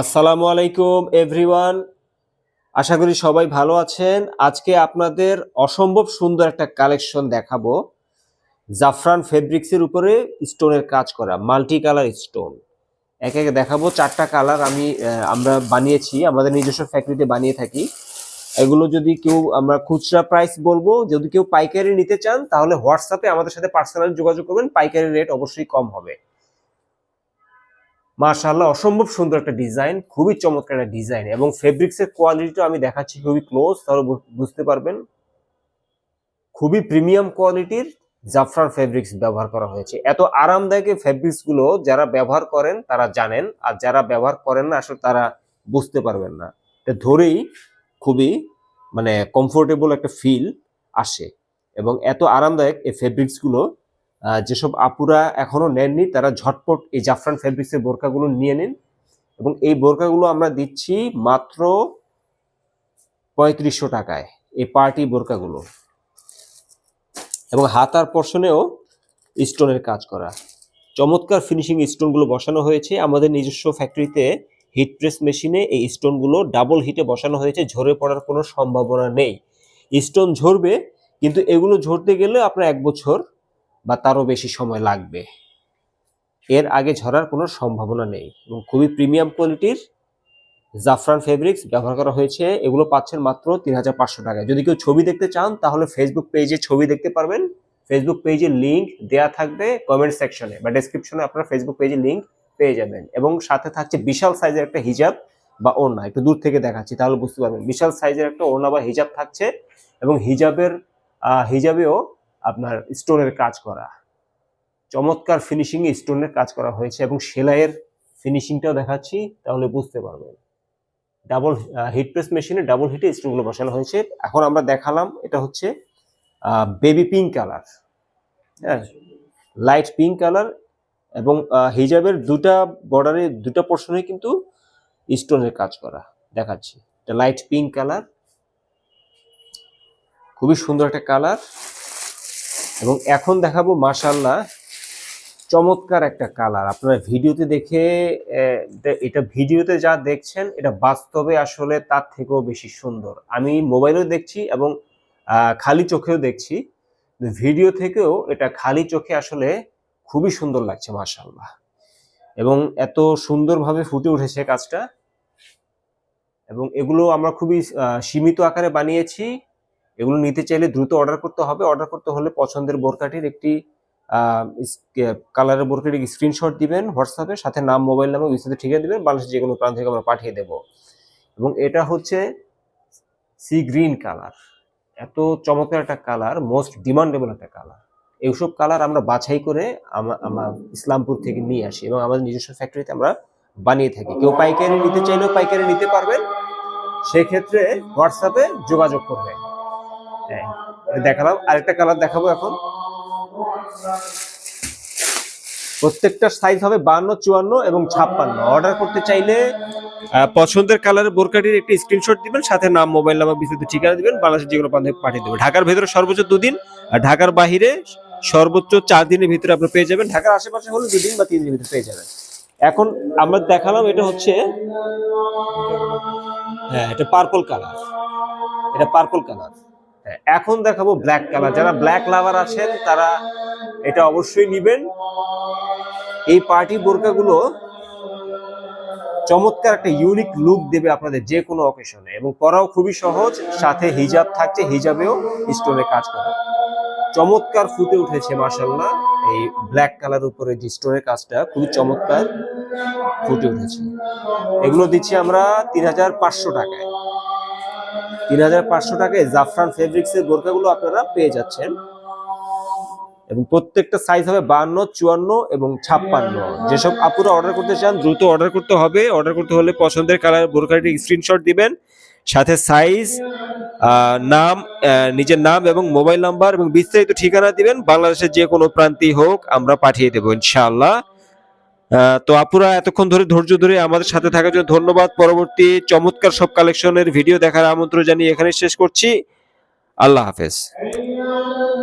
আসসালামু আলাইকুম, এভরিওয়ান। আশা করি সবাই ভালো আছেন। আজকে আপনাদের অসম্ভব সুন্দর একটা কালেকশন দেখাবো। জাফরান ফেব্রিক্সের উপরে স্টোনের কাজ করা মাল্টি কালার স্টোন এক এক দেখাবো, চারটা কালার আমি আমরা বানিয়েছি, আমাদের নিজস্ব ফ্যাক্টরিতে বানিয়ে থাকি। এগুলো যদি কেউ, আমরা খুচরা প্রাইস বলব, যদি কেউ পাইকারি নিতে চান, তাহলে হোয়াটসঅ্যাপে আমাদের সাথে পার্সোনালি যোগাযোগ করবেন, পাইকারি রেট অবশ্যই কম হবে। মাশাআল্লাহ অসম্ভব সুন্দর একটা ডিজাইন খুবই চমৎকার একটা ডিজাইন এবং ফেব্রিক্সের কোয়ালিটিটা আমি দেখাচ্ছি খুবই ক্লোজ তাহলে বুঝতে পারবেন। খুবই প্রিমিয়াম কোয়ালিটির জাফরান ফেব্রিক্স ব্যবহার করা হয়েছে। এত আরামদায়ক ফেব্রিক্সগুলো যারা ব্যবহার করেন তারা জানেন আর যারা ব্যবহার করেন না আসলে তারা বুঝতে পারবেন না। ধরেই খুবই মানে কমফোর্টেবল একটা ফিল আসে এবং এত আরামদায়ক এই ফেব্রিক্সগুলো আহ, যেসব আপুরা এখনও নেননি, তারা ঝটপট এই জাফরান ফেব্রিক্সের বোরকাগুলো নিয়ে নিন। এবং এই বোরকাগুলো আমরা দিচ্ছি মাত্র পঁয়ত্রিশশো টাকায়, এই পার্টি বোরকাগুলো। এবং হাতার পর্ষণেও স্টোনের কাজ করা। চমৎকার ফিনিশিং স্টোনগুলো বসানো হয়েছে। আমাদের নিজস্ব ফ্যাক্টরিতে হিট প্রেস মেশিনে এই স্টোনগুলো ডাবল হিটে বসানো হয়েছে, ঝরে পড়ার কোনো সম্ভাবনা নেই। স্টোন ঝরবে, কিন্তু এগুলো ঝরতে গেলে আপনার এক বছর বা তারও বেশি সময় লাগবে। এর আগে ঝরার কোনো সম্ভাবনা নেই এবং খুবই প্রিমিয়াম কোয়ালিটির জাফরান ফেব্রিক্স ব্যবহার করা হয়েছে। এগুলো পাচ্ছেন মাত্র তিন হাজার পাঁচশো টাকায়। যদি কেউ ছবি দেখতে চান, তাহলে ফেসবুক পেজে ছবি দেখতে পারবেন। ফেসবুক পেজের লিঙ্ক দেয়া থাকবে কমেন্ট সেকশনে বা ডেসক্রিপশনে আপনারা ফেসবুক পেজের লিঙ্ক পেয়ে যাবেন। এবং সাথে থাকছে বিশাল সাইজের একটা হিজাব বা ওড়না। একটু দূর থেকে দেখাচ্ছি, তাহলে বুঝতে পারবেন। বিশাল সাইজের একটা ওড়না বা হিজাব থাকছে এবং হিজাবের হিজাবেও আপনার স্টোনের কাজ করা। চমৎকার ফিনিশিং এ স্টোনের কাজ করা হয়েছে এবং সেলাইয়ের ফিনিশিংটাও দেখাচ্ছি, তাহলে বুঝতে পারবেন। ডাবল হিট প্রেস মেশিনে ডাবল হিটে স্টোনগুলো বসানো হয়েছে। এখন আমরা দেখালাম, এটা হচ্ছে বেবি পিঙ্ক কালার হ্যাঁ লাইট পিঙ্ক কালার এবং হিজাবের দুটা বর্ডারে দুটা পোর্শনে কিন্তু স্টোনের কাজ করা দেখাচ্ছি। এটা লাইট পিঙ্ক কালার খুবই সুন্দর একটা কালার এবং এখন দেখাবো মাশাল্লাহ চমৎকার একটা কালার। আপনারা ভিডিওতে দেখে এটা- ভিডিওতে যা দেখছেন, এটা বাস্তবে আসলে তার থেকেও বেশি সুন্দর। আমি মোবাইলেও দেখছি এবং খালি চোখেও দেখছি। ভিডিও থেকেও এটা খালি চোখে আসলে খুবই সুন্দর লাগছে মাশাল্লাহ এবং এত সুন্দরভাবে ফুটে উঠেছে কাজটা। এবং এগুলো আমরা খুবই সীমিত আকারে বানিয়েছি। এগুলো নিতে চাইলে দ্রুত অর্ডার করতে হবে। অর্ডার করতে হলে পছন্দের বোরকাটির একটি কালারের বোরকাটির স্ক্রিনশট দিবেন হোয়াটসঅ্যাপে, সাথে নাম মোবাইল নাম্বার বিস্তারিত ঠিকানা দেবেন, বাংলাদেশের যে কোনো প্রান্ত থেকে আমরা পাঠিয়ে দেব। এবং এটা হচ্ছে সি গ্রিন কালার এত চমৎকার একটা কালার মোস্ট ডিমান্ডেবল একটা কালার এইসব কালার আমরা বাছাই করে আমার ইসলামপুর থেকে নিয়ে আসি এবং আমাদের নিজস্ব ফ্যাক্টরিতে আমরা বানিয়ে থাকি। কেউ পাইকারি নিতে চাইলেও পাইকারি নিতে পারবেন। সেক্ষেত্রে হোয়াটসঅ্যাপে যোগাযোগ করবেন। দেখালাম, আরেকটা কালার দেখাবো এখন। প্রত্যেকটা সাইজ হবে বান্ন, চুয়ান্ন এবং ছাপ্পান্ন। অর্ডার করতে চাইলে পছন্দের কালারের বোরকাটির একটি স্ক্রিনশট দিবেন, সাথে নাম মোবাইল নাম্বার বিস্তারিত ঠিকানা দিবেন, বাংলাদেশের যেগুলো পাঠিয়ে দেবেন। ঢাকার ভেতরে সর্বোচ্চ দুদিন, আর ঢাকার বাহিরে সর্বোচ্চ চার দিনের ভিতরে আপনি পেয়ে যাবেন। ঢাকার আশেপাশে হলে দুদিন বা তিন দিনের ভিতরে পেয়ে যাবেন। এখন আমরা দেখালাম, এটা হচ্ছে হ্যাঁ এটা পার্পল কালার এটা পার্পল কালার এখন দেখাবো ব্ল্যাক কালার যারা ব্ল্যাক লাভার আছেন, তারা এটা অবশ্যই নিবেন। এই পার্টি বোরকাগুলো চমৎকার একটা ইউনিক লুক দেবে আপনাদের যে কোনো অকেশনে এবং পরাও খুবই সহজ, সাথে হিজাব থাকছে হিজাবেও স্টোনে কাজ করা। চমৎকার ফুটে উঠেছে মাসাল্লাহ এই ব্ল্যাক কালার উপরে যে স্টোনের কাজটা, খুবই চমৎকার ফুটে উঠেছে। এগুলো দিচ্ছি আমরা তিন হাজার পাঁচশো টাকায়। তিন হাজার পাঁচশো টাকায় জাফরান ফেব্রিক্সের বোরকাগুলো আপনারা পেয়ে যাচ্ছেন। এবং প্রত্যেকটা সাইজ হবে বান্ন চুয়ান্ন এবং ছাপ্পান্ন। যেসব আপুরা অর্ডার করতে চান, দ্রুত অর্ডার করতে হবে। অর্ডার করতে হলে পছন্দের কালার বোরকাটি স্ক্রিনশট দিবেন। সাথে সাইজ নাম নিজের নাম এবং মোবাইল নাম্বার এবং বিস্তারিত ঠিকানা দিবেন। বাংলাদেশের যে কোনো প্রান্তেই হোক, আমরা পাঠিয়ে দেবো, ইনশাআল্লাহ। তো আপুরা, এতক্ষণ ধরে ধৈর্য ধরে আমাদের সাথে থাকার জন্য ধন্যবাদ। পরবর্তী চমৎকার সব কালেকশনের ভিডিও দেখার আমন্ত্রণ জানিয়ে এখানে শেষ করছি। আল্লাহ হাফেজ।